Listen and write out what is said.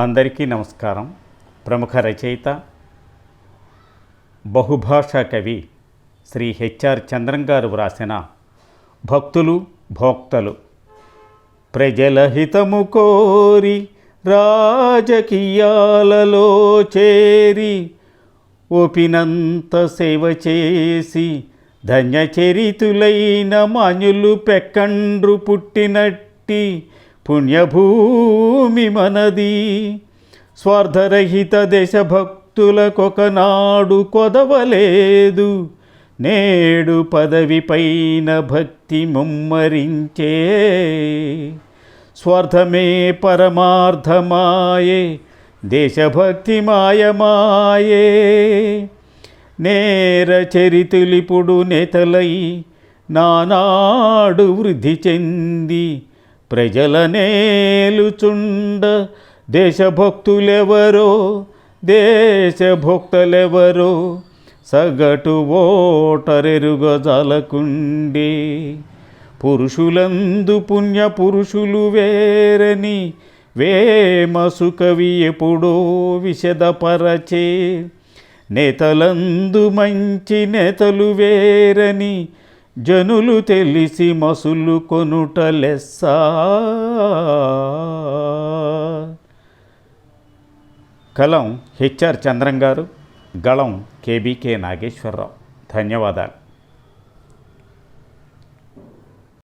అందరికీ నమస్కారం. ప్రముఖ రచయిత బహుభాషా కవి శ్రీ హెచ్ఆర్ చంద్రం గారు వ్రాసిన భక్తులు భోక్తలు. ప్రజల హితము కోరి రాజకీయాలలో చేరి ఓపినంత సేవ చేసి ధన్యచరితులైన మాన్యులు పెక్కండ్రు పుట్టినట్టి పుణ్యభూమి మనది. స్వార్థరహిత దేశభక్తులకొకనాడు కొదవలేదు. నేడు పదవి పైన భక్తి ముమ్మరించే. స్వార్థమే పరమార్థమాయే. దేశభక్తి మాయమాయే. నేర చరితులిపుడు నేతలై నానాడు వృద్ధి చెంది. ప్రజల నేలుచుండ దేశభక్తులెవరో దేశభక్తులెవరో సగటు ఓటరెరుగజాలకుండే పురుషులందు పుణ్య పురుషులు వేరని వేమసు కవి ఎప్పుడో విషదపరచే నేతలందు మంచి నేతలు వేరని జనులు తెలిసి మసులు కొనుట లెస్స. కలం హెచ్ఆర్ చంద్రం గారు గళం కేబీకే నాగేశ్వరరావు. ధన్యవాదాలు.